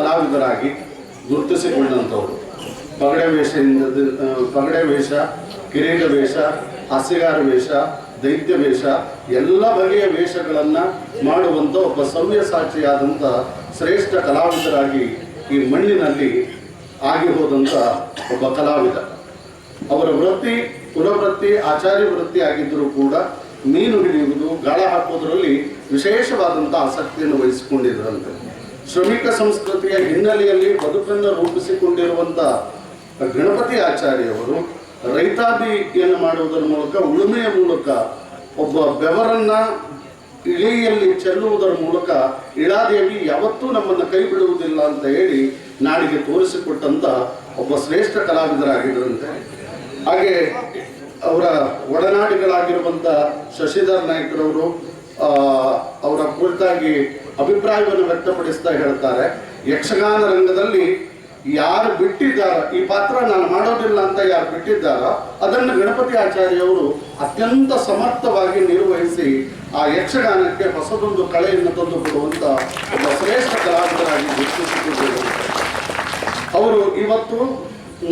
ಕಲಾವಿದರಾಗಿ ಗುರುತಿಸಿಕೊಂಡಂಥವ್ರು. ಪಗಡೆ ವೇಷದಿಂದ ಪಗಡೆ ವೇಷ, ಕಿರೀಟ ವೇಷ, ಹಾಸ್ಯಗಾರ ವೇಷ, ದೈತ್ಯ ವೇಷ, ಎಲ್ಲ ಬಗೆಯ ವೇಷಗಳನ್ನು ಮಾಡುವಂಥ ಒಬ್ಬ ಸವ್ಯಸಾಚಿಯಾದಂಥ ಶ್ರೇಷ್ಠ ಕಲಾವಿದರಾಗಿ ಈ ಮಣ್ಣಿನಲ್ಲಿ ಆಗಿ ಹೋದಂಥ ಒಬ್ಬ ಕಲಾವಿದ. ಅವರ ವೃತ್ತಿ, ಕುಲವೃತ್ತಿ, ಆಚಾರ್ಯ ವೃತ್ತಿ ಆಗಿದ್ದರೂ ಕೂಡ ಮೀನು ಹಿಡಿಯುವುದು, ಗಾಳ ಹಾಕುವುದರಲ್ಲಿ ವಿಶೇಷವಾದಂಥ ಆಸಕ್ತಿಯನ್ನು ವಹಿಸಿಕೊಂಡಿದ್ದರಂತೆ. ಶ್ರಮಿಕ ಸಂಸ್ಕೃತಿಯ ಹಿನ್ನೆಲೆಯಲ್ಲಿ ಬದುಕನ್ನು ರೂಪಿಸಿಕೊಂಡಿರುವಂಥ ಗಣಪತಿ ಆಚಾರ್ಯವರು ರೈತಾಭಿವೃದ್ಧಿಯನ್ನು ಮಾಡುವುದರ ಮೂಲಕ, ಉಳುಮೆಯ ಮೂಲಕ, ಒಬ್ಬ ಬೆವರನ್ನು ಇಳಿಯಲ್ಲಿ ಚೆಲ್ಲುವುದರ ಮೂಲಕ ಇಳಾದೇವಿ ಯಾವತ್ತೂ ನಮ್ಮನ್ನು ಕೈ ಬಿಡುವುದಿಲ್ಲ ಅಂತ ಹೇಳಿ ನಾಡಿಗೆ ತೋರಿಸಿಕೊಟ್ಟಂತ ಒಬ್ಬ ಶ್ರೇಷ್ಠ ಕಲಾವಿದರಾಗಿದ್ದರಂತೆ ಹಾಗೆ ಅವರ ಒಡನಾಡಿಗಳಾಗಿರುವಂಥ ಶಶಿಧರ್ ನಾಯ್ಕರವರು ಅವರ ಕುರಿತಾಗಿ ಅಭಿಪ್ರಾಯವನ್ನು ವ್ಯಕ್ತಪಡಿಸ್ತಾ ಹೇಳ್ತಾರೆ ಯಕ್ಷಗಾನ ರಂಗದಲ್ಲಿ ಯಾರು ಬಿಟ್ಟಿದ್ದಾರ, ಈ ಪಾತ್ರ ನಾನು ಮಾಡೋದಿಲ್ಲ ಅಂತ ಯಾರು ಬಿಟ್ಟಿದ್ದಾರೋ, ಅದನ್ನು ಗಣಪತಿ ಆಚಾರ್ಯವರು ಅತ್ಯಂತ ಸಮರ್ಥವಾಗಿ ನಿರ್ವಹಿಸಿ ಆ ಯಕ್ಷಗಾನಕ್ಕೆ ಹೊಸದೊಂದು ಕಳೆಯನ್ನು ತಂದು ಕೊಡುವಂತ ಒಬ್ಬ ಶ್ರೇಷ್ಠ ಕಲಾವಿದರಾಗಿ ಅವರು ಇವತ್ತು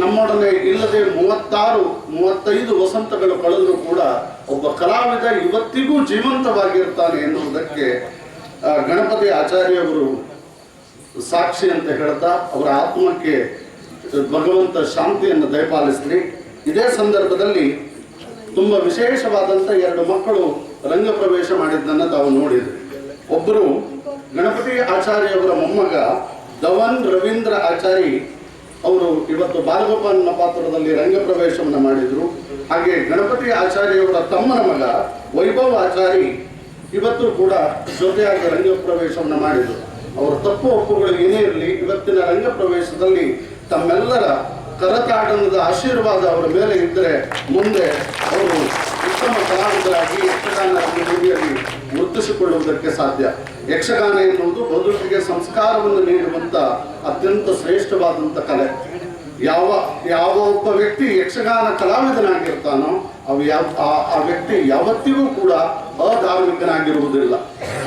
ನಮ್ಮೊಡನೆ ಇಲ್ಲದೆ ಮೂವತ್ತಾರು, ಮೂವತ್ತೈದು ವಸಂತಗಳು ಕಳೆದರೂ ಕೂಡ ಒಬ್ಬ ಕಲಾವಿದ ಇವತ್ತಿಗೂ ಜೀವಂತವಾಗಿರ್ತಾನೆ ಎನ್ನುವುದಕ್ಕೆ ಗಣಪತಿ ಆಚಾರ್ಯವರು ಸಾಕ್ಷಿ ಅಂತ ಹೇಳ್ತಾ ಅವರ ಆತ್ಮಕ್ಕೆ ಭಗವಂತ ಶಾಂತಿಯನ್ನು ದಯಪಾಲಿಸ್ರಿ ಇದೇ ಸಂದರ್ಭದಲ್ಲಿ ತುಂಬ ವಿಶೇಷವಾದಂಥ ಎರಡು ಮಕ್ಕಳು ರಂಗ ಪ್ರವೇಶ ಮಾಡಿದ್ದನ್ನು ತಾವು ನೋಡಿದ್ರಿ ಒಬ್ಬರು ಗಣಪತಿ ಆಚಾರ್ಯವರ ಮೊಮ್ಮಗ ಧವನ್ ರವೀಂದ್ರ ಆಚಾರಿ ಅವರು ಇವತ್ತು ಬಾಲಗೋಪಾಲನ ಪಾತ್ರದಲ್ಲಿ ರಂಗ ಪ್ರವೇಶವನ್ನು ಮಾಡಿದರು. ಹಾಗೆ ಗಣಪತಿ ಆಚಾರ್ಯವರ ತಮ್ಮನ ಮಗ ವೈಭವ್ ಆಚಾರಿ ಇವತ್ತು ಕೂಡ ಜೊತೆಯಾಗಿ ರಂಗ ಪ್ರವೇಶವನ್ನು ಮಾಡಿದರು. ಅವರ ತಪ್ಪು ಒಪ್ಪುಗಳು ಏನೇ ಇರಲಿ, ಇವತ್ತಿನ ರಂಗ ಪ್ರವೇಶದಲ್ಲಿ ತಮ್ಮೆಲ್ಲರ ಕರತಾಡನದ ಆಶೀರ್ವಾದ ಅವರ ಮೇಲೆ ಇದ್ದರೆ ಮುಂದೆ ಅವರು ಉತ್ತಮ ಕಲಾವಿದರಾಗಿ ಯಕ್ಷಗಾನ ಭೂಮಿಯಲ್ಲಿ ಗುರುತಿಸಿಕೊಳ್ಳುವುದಕ್ಕೆ ಸಾಧ್ಯ. ಯಕ್ಷಗಾನ ಎನ್ನುವುದು ಬದುಕಿಗೆ ಸಂಸ್ಕಾರವನ್ನು ನೀಡುವಂಥ ಅತ್ಯಂತ ಶ್ರೇಷ್ಠವಾದಂಥ ಕಲೆ. ಯಾವ ಯಾವ ಒಬ್ಬ ವ್ಯಕ್ತಿ ಯಕ್ಷಗಾನ ಕಲಾವಿದನಾಗಿರ್ತಾನೋ ಅವು ಯಾವ, ಆ- ಆ ವ್ಯಕ್ತಿ ಯಾವತ್ತಿಗೂ ಕೂಡ ಅಧಾರ್ಮಿಕನಾಗಿರುವುದಿಲ್ಲ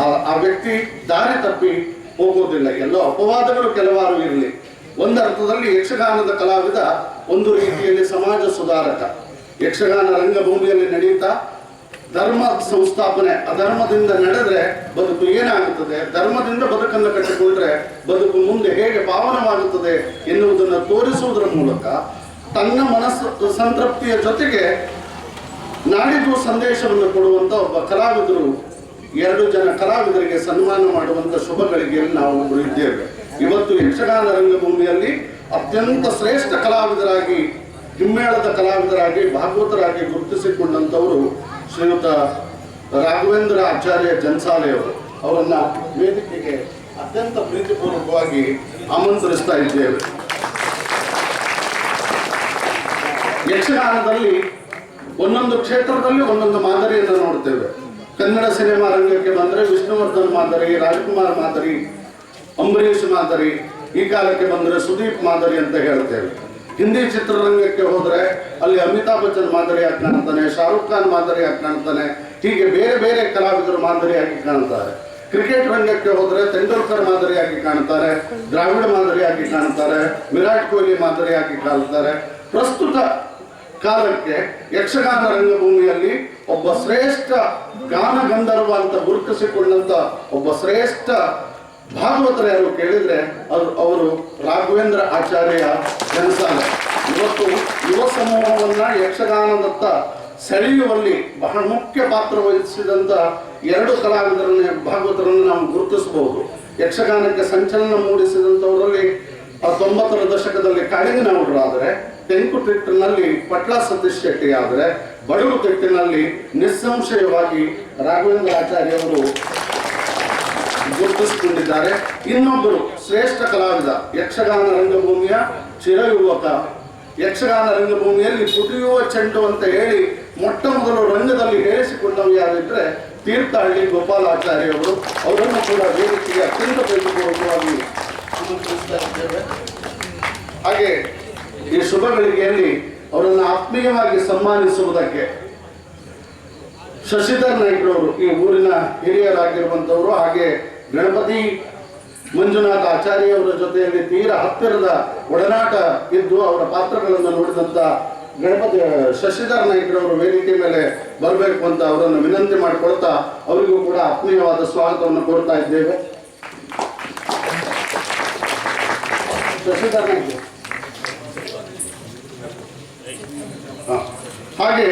ಆ- ಆ ವ್ಯಕ್ತಿ ದಾರಿ ತಪ್ಪಿ ಹೋಗೋದಿಲ್ಲ. ಎಲ್ಲೋ ಅಪವಾದಗಳು ಕೆಲವಾರು ಇರಲಿ. ಒಂದರ್ಥದಲ್ಲಿ ಯಕ್ಷಗಾನದ ಕಲಾವಿದ ಒಂದು ರೀತಿಯಲ್ಲಿ ಸಮಾಜ ಸುಧಾರಕ. ಯಕ್ಷಗಾನ ರಂಗಭೂಮಿಯಲ್ಲಿ ನಡೆಯುತ್ತಾ ಧರ್ಮ ಸಂಸ್ಥಾಪನೆ, ಅಧರ್ಮದಿಂದ ನಡೆದ್ರೆ ಬದುಕು ಏನಾಗುತ್ತದೆ? ಧರ್ಮದಿಂದ ಬದುಕನ್ನು ಕಟ್ಟಿಕೊಂಡ್ರೆ ಬದುಕು ಮುಂದೆ ಹೇಗೆ ಪಾವನವಾಗುತ್ತದೆ ಎನ್ನುವುದನ್ನು ತೋರಿಸುವುದರ ಮೂಲಕ ತನ್ನ ಮನಸ್ಸು, ಸಂತೃಪ್ತಿಯ ಜೊತೆಗೆ ನಾಡಿಗೂ ಸಂದೇಶವನ್ನು ಕೊಡುವಂತ ಒಬ್ಬ ಕಲಾವಿದರು, ಎರಡು ಜನ ಕಲಾವಿದರಿಗೆ ಸನ್ಮಾನ ಮಾಡುವಂತ ಶುಭ ನಾವು ಒಬ್ಬರು ಇದ್ದೇವೆ ಇವತ್ತು ಯಕ್ಷಗಾನ ರಂಗಭೂಮಿಯಲ್ಲಿ ಅತ್ಯಂತ ಶ್ರೇಷ್ಠ ಕಲಾವಿದರಾಗಿ, ಹಿಮ್ಮೇಳದ ಕಲಾವಿದರಾಗಿ, ಭಾಗವತರಾಗಿ ಗುರುತಿಸಿಕೊಂಡಂತವರು ಶ್ರೀಯುತ ರಾಘವೇಂದ್ರ ಆಚಾರ್ಯ ಜನ್ಸಾಲೆಯವರು ಅವರನ್ನ ವೇದಿಕೆಗೆ ಅತ್ಯಂತ ಪ್ರೀತಿಪೂರ್ವಕವಾಗಿ ಆಮಂತ್ರಿಸ್ತಾ ಇದ್ದೇವೆ. ಯಕ್ಷಗಾನದಲ್ಲಿ ಒಂದೊಂದು ಕ್ಷೇತ್ರದಲ್ಲಿ ಒಂದೊಂದು ಮಾದರಿಯನ್ನು ನೋಡ್ತೇವೆ. ಕನ್ನಡ ಸಿನಿಮಾ ರಂಗಕ್ಕೆ ಬಂದರೆ ವಿಷ್ಣುವರ್ಧನ್ ಮಾದರಿ, ರಾಜ್ಕುಮಾರ್ ಮಾದರಿ, ಅಂಬರೀಷ್ ಮಾದರಿ, ಈ ಕಾಲಕ್ಕೆ ಬಂದರೆ ಸುದೀಪ್ ಮಾದರಿ ಅಂತ ಹೇಳ್ತೇವೆ. ಹಿಂದಿ ಚಿತ್ರರಂಗಕ್ಕೆ ಹೋದರೆ ಅಲ್ಲಿ ಅಮಿತಾಬ್ ಬಚ್ಚನ್ ಮಾದರಿಯಾಗಿ ಕಾಣ್ತಾನೆ, ಶಾರುಖ್ ಖಾನ್ ಮಾದರಿಯಾಗಿ ಕಾಣ್ತಾನೆ, ಹೀಗೆ ಬೇರೆ ಬೇರೆ ಕಲಾವಿದರು ಮಾದರಿಯಾಗಿ ಕಾಣ್ತಾರೆ. ಕ್ರಿಕೆಟ್ ರಂಗಕ್ಕೆ ಹೋದರೆ ತೆಂಡೂಲ್ಕರ್ ಮಾದರಿಯಾಗಿ ಕಾಣ್ತಾರೆ, ದ್ರಾವಿಡ ಮಾದರಿಯಾಗಿ ಕಾಣ್ತಾರೆ, ವಿರಾಟ್ ಕೊಹ್ಲಿ ಮಾದರಿಯಾಗಿ ಕಾಣ್ತಾರೆ. ಪ್ರಸ್ತುತ ಕಾಲಕ್ಕೆ ಯಕ್ಷಗಾನ ರಂಗಭೂಮಿಯಲ್ಲಿ ಒಬ್ಬ ಶ್ರೇಷ್ಠ ಗಾನ ಗಂಧರ್ವ ಅಂತ ಗುರುತಿಸಿಕೊಂಡಂತ ಒಬ್ಬ ಶ್ರೇಷ್ಠ ಭಾಗವತರ ಯಾರು ಕೇಳಿದ್ರೆ ಅದು ಅವರು ರಾಘವೇಂದ್ರ ಆಚಾರ್ಯ ಜನಸಾಲ. ಇವತ್ತು ಯುವ ಸಮೂಹವನ್ನ ಯಕ್ಷಗಾನದತ್ತ ಸೆಳೆಯುವಲ್ಲಿ ಬಹಳ ಮುಖ್ಯ ಪಾತ್ರ ವಹಿಸಿದಂತ ಎರಡು ಕಲಾವಿದರನ್ನ ಭಾಗವತರನ್ನು ನಾವು ಗುರುತಿಸಬಹುದು. ಯಕ್ಷಗಾನಕ್ಕೆ ಸಂಚಲನ ಮೂಡಿಸಿದಂಥವರಲ್ಲಿ ತೊಂಬತ್ತರ ದಶಕದಲ್ಲಿ ಕಾಡಿಗನವರಾದರೆ ತೆಂಕು ತಿಟ್ಟಿನಲ್ಲಿ ಪಟ್ಲ ಸತೀಶ್ ಶೆಟ್ಟಿ ಆದರೆ ಬಡವು ತಿಟ್ಟಿನಲ್ಲಿ ನಿಸ್ಸಂಶಯವಾಗಿ ರಾಘವೇಂದ್ರ ಆಚಾರ್ಯವರು ಗುರುತಿಸಿಕೊಂಡಿದ್ದಾರೆ. ಇನ್ನೊಬ್ಬರು ಶ್ರೇಷ್ಠ ಕಲಾವಿದ, ಯಕ್ಷಗಾನ ರಂಗಭೂಮಿಯ ಚಿರಯುವಕ. ಯಕ್ಷಗಾನ ರಂಗಭೂಮಿಯಲ್ಲಿ ಪುಟಿಯುವ ಚೆಂಡು ಅಂತ ಹೇಳಿ ಮೊಟ್ಟ ಮೊದಲು ರಂಗದಲ್ಲಿ ಹೇಳಿಸಿಕೊಂಡವು ಯಾರಿದ್ರೆ ತೀರ್ಥಹಳ್ಳಿ ಗೋಪಾಲಾಚಾರ್ಯವರು ಅವರನ್ನು ಕೂಡ ವೇದಿಕೆಗೆ ಅತ್ಯಂತ ಇದ್ದೇವೆ ಹಾಗೆ ಈ ಶುಭ ಗಳಿಗೆಯಲ್ಲಿ ಅವರನ್ನು ಆತ್ಮೀಯವಾಗಿ ಸನ್ಮಾನಿಸುವುದಕ್ಕೆ ಶಶಿಧರ್ ನಾಯ್ಕರವರು ಈ ಊರಿನ ಹಿರಿಯರಾಗಿರುವಂಥವರು ಹಾಗೆ ಗಣಪತಿ ಮಂಜುನಾಥ ಆಚಾರ್ಯವರ ಜೊತೆಯಲ್ಲಿ ತೀರ ಹತ್ತಿರದ ಒಡನಾಟ ಇದ್ದು ಅವರ ಪಾತ್ರಗಳನ್ನು ನೋಡಿದಂತ ಗಣಪತಿ ಶಶಿಧರ್ ನಾಯ್ಕರವರು ವೇದಿಕೆ ಮೇಲೆ ಬರಬೇಕು ಅಂತ ಅವರನ್ನು ವಿನಂತಿ ಮಾಡಿಕೊಳ್ತಾ ಅವರಿಗೂ ಕೂಡ ಆತ್ಮೀಯವಾದ ಸ್ವಾಗತವನ್ನು ಕೋರ್ತಾ ಇದ್ದೇವೆ. ಹಾಗೆ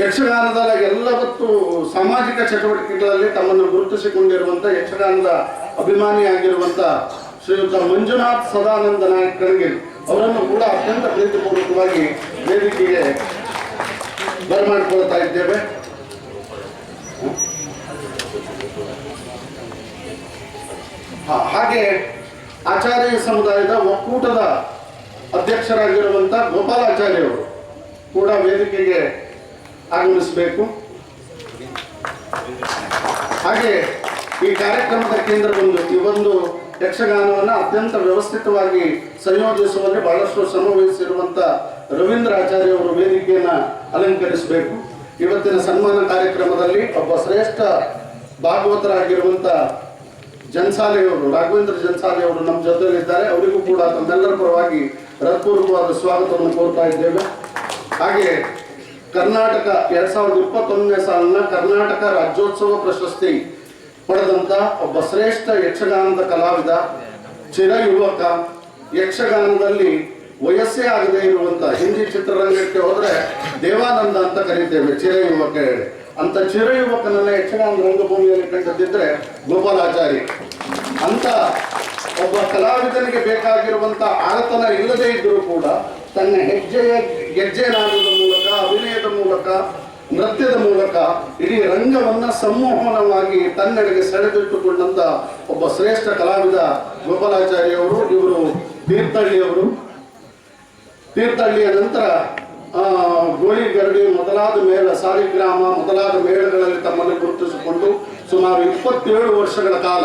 ಯಕ್ಷಗಾನದ ಎಲ್ಲವತ್ತು ಸಾಮಾಜಿಕ ಚಟುವಟಿಕೆಗಳಲ್ಲಿ ತಮ್ಮನ್ನು ಗುರುತಿಸಿಕೊಂಡಿರುವಂತ ಯಕ್ಷಗಾನದ ಅಭಿಮಾನಿಯಾಗಿರುವಂತ ಶ್ರೀಯುತ ಮಂಜುನಾಥ್ ಸದಾನಂದ ನಾಯಕ್ ಕಣಗಿಲ್ ಅವರನ್ನು ಕೂಡ ಅತ್ಯಂತ ಪ್ರೀತಿಪೂರ್ವಕವಾಗಿ ವೇದಿಕೆಗೆ ಬರಮಾಡಿಕೊಳ್ತಾ ಇದ್ದೇವೆ. ಹಾಗೆ ಆಚಾರ್ಯ ಸಮುದಾಯದ ಒಕ್ಕೂಟದ ಅಧ್ಯಕ್ಷರಾಗಿರುವಂತ ಗೋಪಾಲಾಚಾರ್ಯ ಅವರು ಕೂಡ ವೇದಿಕೆಗೆ ಆಗಮಿಸಬೇಕು. ಹಾಗೆ ಈ ಕಾರ್ಯಕ್ರಮದ ಕೇಂದ್ರ ಬಂದು ಈ ಒಂದು ಯಕ್ಷಗಾನವನ್ನು ಅತ್ಯಂತ ವ್ಯವಸ್ಥಿತವಾಗಿ ಸಂಯೋಜಿಸುವಲ್ಲಿ ಬಹಳಷ್ಟು ಶ್ರಮ ರವೀಂದ್ರ ಆಚಾರ್ಯ ಅವರು ವೇದಿಕೆಯನ್ನು ಅಲಂಕರಿಸಬೇಕು. ಇವತ್ತಿನ ಸನ್ಮಾನ ಕಾರ್ಯಕ್ರಮದಲ್ಲಿ ಒಬ್ಬ ಶ್ರೇಷ್ಠ ಜನ್ಸಾಲೆಯವರು, ರಾಘವೇಂದ್ರ ಜನ್ಸಾಲೆಯವರು ನಮ್ಮ ಜೊತೆಯಲ್ಲಿದ್ದಾರೆ ಅವರಿಗೂ ಕೂಡ ತಮ್ಮೆಲ್ಲರ ಪರವಾಗಿ ಹೃತ್ಪೂರ್ವಕವಾದ ಸ್ವಾಗತವನ್ನು ಕೋರ್ತಾ ಇದ್ದೇವೆ. ಹಾಗೆ ಕರ್ನಾಟಕ ಎರಡ್ ಸಾವಿರದ ಇಪ್ಪತ್ತೊಂದನೇ ಸಾಲಿನ ಕರ್ನಾಟಕ ರಾಜ್ಯೋತ್ಸವ ಪ್ರಶಸ್ತಿ ಪಡೆದಂತ ಒಬ್ಬ ಶ್ರೇಷ್ಠ ಯಕ್ಷಗಾನದ ಕಲಾವಿದ ಚಿರ ಯುವಕ ಯಕ್ಷಗಾನದಲ್ಲಿ ವಯಸ್ಸೇ ಆಗದೆ ಇರುವಂತ ಹಿಂದಿ ಚಿತ್ರರಂಗಕ್ಕೆ ಹೋದ್ರೆ ದೇವಾನಂದ ಅಂತ ಕರೀತೇವೆ ಚಿರ ಯುವಕ ಹೇಳಿ. ಅಂತ ಚಿರ ಯುವಕನನ್ನ ಯಕ್ಷಗಾನ ರಂಗಭೂಮಿಯಲ್ಲಿ ಕಂಡದಿದ್ರೆ ಗೋಪಾಲಾಚಾರಿ ಅಂತ ಒಬ್ಬ ಕಲಾವಿದನಿಗೆ ಬೇಕಾಗಿರುವಂತ ಆಳತನ ಇಲ್ಲದೇ ಇದ್ದರೂ ಕೂಡ ತನ್ನ ಹೆಜ್ಜೆಯ ಗೆಜ್ಜೆ ನಾದದ ಮೂಲಕ, ಅಭಿನಯದ ಮೂಲಕ, ನೃತ್ಯದ ಮೂಲಕ ಇಡೀ ರಂಗವನ್ನ ಸಂಮೋಹನವಾಗಿ ತನ್ನೆಡೆಗೆ ಸೆಳೆದಿಟ್ಟುಕೊಂಡಂತ ಒಬ್ಬ ಶ್ರೇಷ್ಠ ಕಲಾವಿದ ಗೋಪಾಲಾಚಾರ್ಯವರು ಇವರು ತೀರ್ಥಹಳ್ಳಿಯವರು. ತೀರ್ಥಹಳ್ಳಿಯ ನಂತರ ಗೋಳಿ ಗರಡಿ ಮೊದಲಾದ ಮೇಳ ಸಾರಿಗ್ರಾಮ ಮೊದಲಾದ ಮೇಳಗಳಲ್ಲಿ ತಮ್ಮನ್ನು ಗುರುತಿಸಿಕೊಂಡು ಸುಮಾರು ಇಪ್ಪತ್ತೇಳು ವರ್ಷಗಳ ಕಾಲ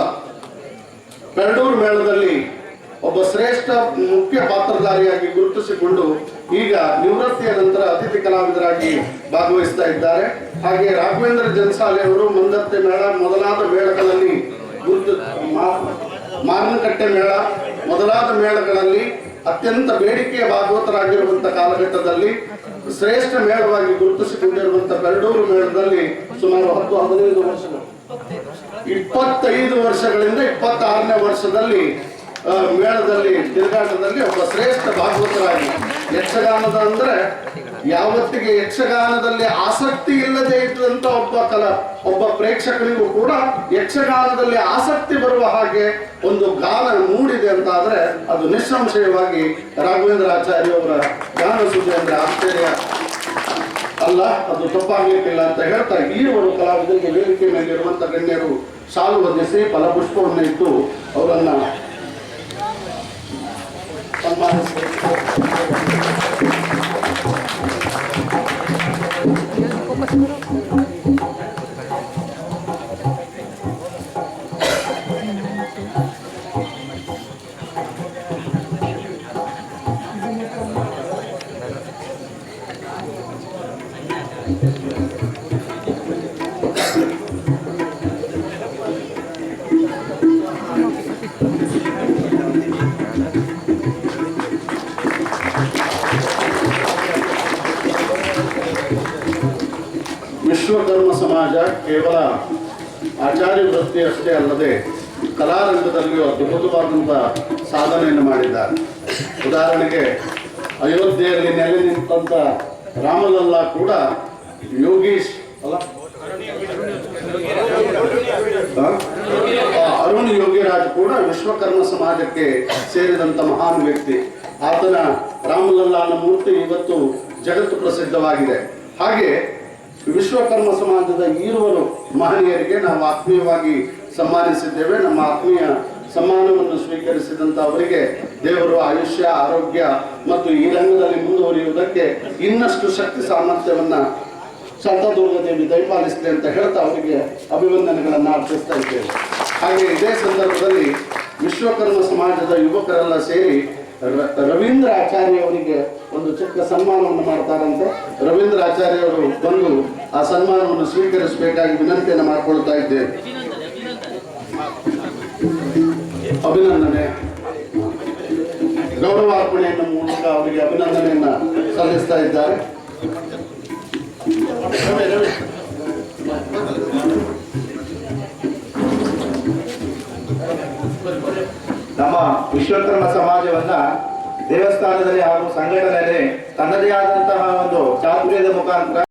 ಪೆರಡೂರು ಮೇಳದಲ್ಲಿ ಒಬ್ಬ ಶ್ರೇಷ್ಠ ಮುಖ್ಯ ಪಾತ್ರಧಾರಿಯಾಗಿ ಗುರುತಿಸಿಕೊಂಡು ಈಗ ನಿವೃತ್ತಿಯ ನಂತರ ಅತಿಥಿ ಕಲಾವಿದರಾಗಿ ಭಾಗವಹಿಸ್ತಾ ಇದ್ದಾರೆ. ಹಾಗೆ ರಾಘವೇಂದ್ರ ಜನ್ಸಾಲೆ ಅವರು ಮಂದತ್ತೆ ಮೇಳ, ಮೊದಲಾದ ಮೇಳಗಳಲ್ಲಿ ಗುರುತು ಮಾರನಕಟ್ಟೆ ಮೇಳ, ಮೊದಲಾದ ಮೇಳಗಳಲ್ಲಿ ಅತ್ಯಂತ ಬೇಡಿಕೆಯ ಭಾಗವತರಾಗಿರುವಂತಹ ಕಾಲಘಟ್ಟದಲ್ಲಿ ಶ್ರೇಷ್ಠ ಮೇಳವಾಗಿ ಗುರುತಿಸಿಕೊಂಡಿರುವಂತಹ ಬೆರಡೂರು ಮೇಳದಲ್ಲಿ ಸುಮಾರು ಹತ್ತು, ಹದಿನೈದು ವರ್ಷಗಳು. ಇಪ್ಪತ್ತೈದು ವರ್ಷಗಳಿಂದ ಇಪ್ಪತ್ತಾರನೇ ವರ್ಷದಲ್ಲಿ ಮೇಳದಲ್ಲಿ, ತಿರುಗಾಟದಲ್ಲಿ ಒಬ್ಬ ಶ್ರೇಷ್ಠ ಭಾಗವತರಾಗಿ ಯಕ್ಷಗಾನದ ಅಂದ್ರೆ ಯಾವತ್ತಿಗೆ ಯಕ್ಷಗಾನದಲ್ಲಿ ಆಸಕ್ತಿ ಇಲ್ಲದೆ ಇದ್ದಂತ ಒಬ್ಬ ಕಲ, ಒಬ್ಬ ಪ್ರೇಕ್ಷಕರಿಗೂ ಕೂಡ ಯಕ್ಷಗಾನದಲ್ಲಿ ಆಸಕ್ತಿ ಬರುವ ಹಾಗೆ ಒಂದು ಗಾನ ಮೂಡಿದೆ ಅಂತ ಆದ್ರೆ ಅದು ನಿಸ್ಸಂಶಯವಾಗಿ ರಾಘವೇಂದ್ರ ಆಚಾರ್ಯ ಅವರ ಗಾನ ಸುದ್ದಿ ಅಂದ್ರೆ ಆಶ್ಚರ್ಯ. ಅಲ್ಲ, ಅದು ತಪ್ಪಾಗಲಿಕ್ಕಿಲ್ಲ ಅಂತ ಹೇಳ್ತಾ ಈರುವರು ಕಲಾವಿದರಿಗೆ ವೇದಿಕೆ ಮೇಲೆ ಇರುವಂತ ಗಣ್ಯರು ಸಾಲು ಬಂಧಿಸಿ ಫಲಪುಷ್ಪವನ್ನು ಇಟ್ಟು ಅವರನ್ನ ಸನ್ಮಾನಿಸಬೇಕು 것입니다. ವಿಶ್ವಕರ್ಮ ಸಮಾಜ ಕೇವಲ ಆಚಾರ್ಯ ವೃತ್ತಿ ಅಷ್ಟೇ ಅಲ್ಲದೆ ಕಲಾರಂಗದಲ್ಲಿಯೂ ಅದ್ಭುತವಾದಂಥ ಸಾಧನೆಯನ್ನು ಮಾಡಿದ್ದಾರೆ. ಉದಾಹರಣೆಗೆ ಅಯೋಧ್ಯೆಯಲ್ಲಿ ನೆಲೆ ನಿಂತಂತ ರಾಮಲಲ್ಲ ಕೂಡ ಯೋಗೀಶ್ ಅಲ್ಲ? ಅರುಣ್ ಯೋಗಿರಾಜ್ ಕೂಡ ವಿಶ್ವಕರ್ಮ ಸಮಾಜಕ್ಕೆ ಸೇರಿದಂತ ಮಹಾನ್ ವ್ಯಕ್ತಿ. ಆತನ ರಾಮಲಲ್ಲಾನ ಮೂರ್ತಿ ಇವತ್ತು ಜಗತ್ತು ಪ್ರಸಿದ್ಧವಾಗಿದೆ. ಹಾಗೆ ವಿಶ್ವಕರ್ಮ ಸಮಾಜದ ಈರುವರು ಮಹನೀಯರಿಗೆ ನಾವು ಆತ್ಮೀಯವಾಗಿ ಸಮ್ಮಾನಿಸಿದ್ದೇವೆ ನಮ್ಮ ಆತ್ಮೀಯ ಸಮ್ಮಾನವನ್ನು ಸ್ವೀಕರಿಸಿದಂತ ಅವರಿಗೆ ದೇವರು ಆಯುಷ್ಯ, ಆರೋಗ್ಯ ಮತ್ತು ಈ ರಂಗದಲ್ಲಿ ಮುಂದುವರಿಯುವುದಕ್ಕೆ ಇನ್ನಷ್ಟು ಶಕ್ತಿ, ಸಾಮರ್ಥ್ಯವನ್ನ ಶಾಂತದುರ್ಗ ದೇವಿ ಅಂತ ಹೇಳ್ತಾ ಅವರಿಗೆ ಅಭಿವಂದನೆಗಳನ್ನು ಅರ್ಪಿಸ್ತಾ ಇದ್ದೇವೆ. ಹಾಗೆ ಇದೇ ಸಂದರ್ಭದಲ್ಲಿ ವಿಶ್ವಕರ್ಮ ಸಮಾಜದ ಯುವಕರೆಲ್ಲ ಸೇರಿ ರವೀಂದ್ರ ಆಚಾರ್ಯ ಅವರಿಗೆ ಒಂದು ಚಿಕ್ಕ ಸನ್ಮಾನವನ್ನು ಮಾಡ್ತಾರಂತೆ. ರವೀಂದ್ರ ಆಚಾರ್ಯ ಅವರು ಬಂದು ಆ ಸನ್ಮಾನವನ್ನು ಸ್ವೀಕರಿಸಬೇಕಾಗಿ ವಿನಂತಿಯನ್ನು ಮಾಡಿಕೊಳ್ತಾ ಇದ್ದೇವೆ. ಅಭಿನಂದನೆ. ಗೌರವಾರ್ಪಣೆಯನ್ನು ಮೂಲಕ ಅವರಿಗೆ ಅಭಿನಂದನೆಯನ್ನ ಸಲ್ಲಿಸ್ತಾ ಇದ್ದಾರೆ. ನಮ್ಮ ವಿಶ್ವಕರ್ಮ ಸಮಾಜವನ್ನ ದೇವಸ್ಥಾನದಲ್ಲಿ ಹಾಗೂ ಸಂಘಟನೆಯಲ್ಲಿ ತನ್ನದೇ ಆದಂತಹ ಒಂದು ಚಾತುರ್ಯದ ಮುಖಾಂತರ